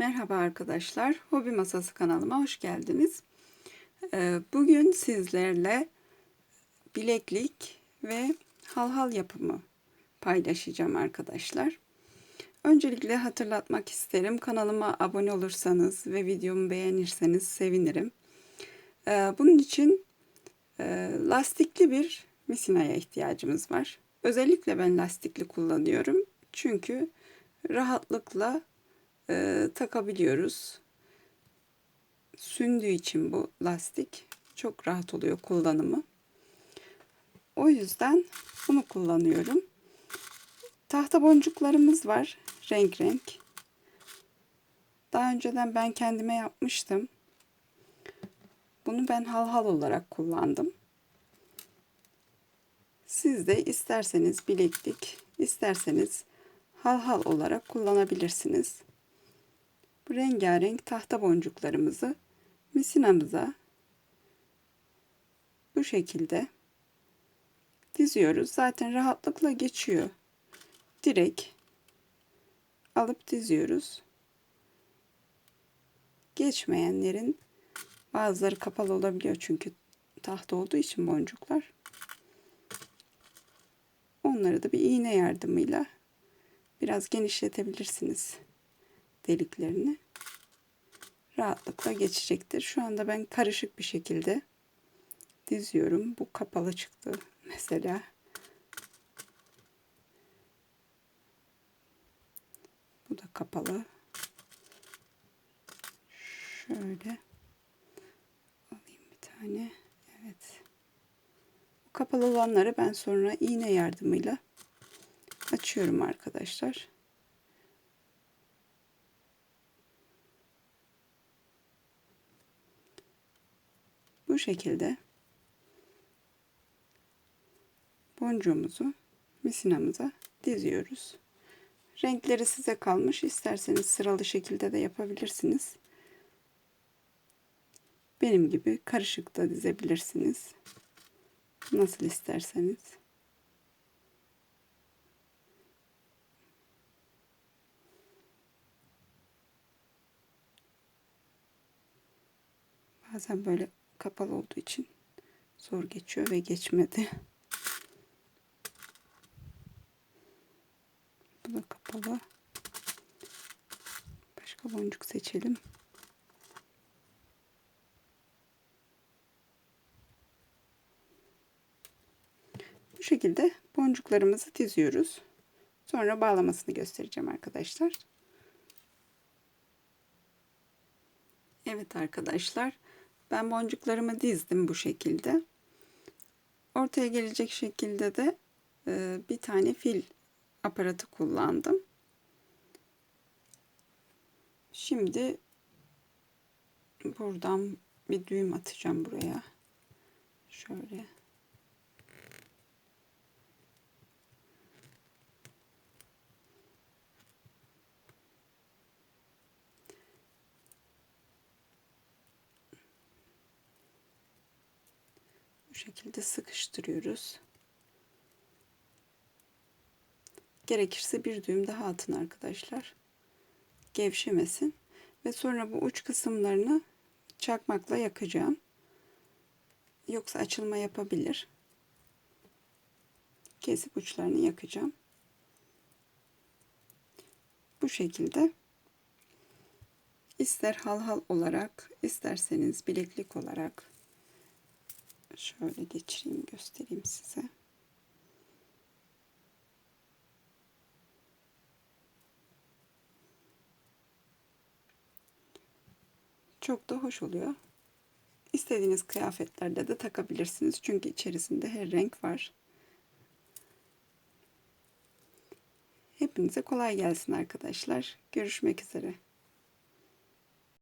Merhaba arkadaşlar, Hobi Masası kanalıma hoş geldiniz. Ee, Bugün sizlerle bileklik ve halhal yapımı paylaşacağım arkadaşlar. Öncelikle hatırlatmak isterim. Kanalıma abone olursanız ve videomu beğenirseniz sevinirim. Ee, Bunun için e, lastikli bir misinaya ihtiyacımız var. Özellikle ben lastikli kullanıyorum. Çünkü rahatlıkla e, takabiliyoruz. Sündüğü için bu lastik çok rahat oluyor kullanımı. O yüzden bunu kullanıyorum. Tahta boncuklarımız var. Renk renk. Daha önceden ben kendime yapmıştım. Bunu ben halhal olarak kullandım. Siz de isterseniz bileklik, isterseniz halhal olarak kullanabilirsiniz. Bu rengarenk tahta boncuklarımızı misinamıza bu şekilde diziyoruz. Zaten rahatlıkla geçiyor. Direkt alıp diziyoruz. Geçmeyenlerin bazıları kapalı olabiliyor çünkü tahta olduğu için boncuklar. Onları da bir iğne yardımıyla biraz genişletebilirsiniz deliklerini. Rahatlıkla geçecektir. Şu anda ben karışık bir şekilde diziyorum. Bu kapalı çıktı mesela. Bu da kapalı. Şöyle alayım bir tane. Evet. Kapalı olanları ben sonra iğne yardımıyla açıyorum arkadaşlar. Bu şekilde boncuğumuzu misinamıza diziyoruz. Renkleri size kalmış. İsterseniz sıralı şekilde de yapabilirsiniz. Benim gibi karışık da dizebilirsiniz. Nasıl isterseniz. Bazen böyle kapalı olduğu için zor geçiyor ve geçmedi. Bu da kapalı. Başka boncuk seçelim. Bu şekilde boncuklarımızı diziyoruz. Sonra bağlamasını göstereceğim arkadaşlar. Evet arkadaşlar. Ben boncuklarımı dizdim bu şekilde. Ortaya gelecek şekilde de e, bir tane fil aparatı kullandım. Şimdi buradan bir düğüm atacağım buraya. Şöyle. Şekilde sıkıştırıyoruz. Gerekirse bir düğüm daha atın arkadaşlar. Gevşemesin. Ve sonra bu uç kısımlarını çakmakla yakacağım. Yoksa açılma yapabilir. Kesip uçlarını yakacağım. Bu şekilde ister halhal olarak isterseniz bileklik olarak Şöyle geçireyim göstereyim size. Çok da hoş oluyor. İstediğiniz kıyafetlerde de takabilirsiniz. Çünkü içerisinde her renk var. Hepinize kolay gelsin arkadaşlar. Görüşmek üzere.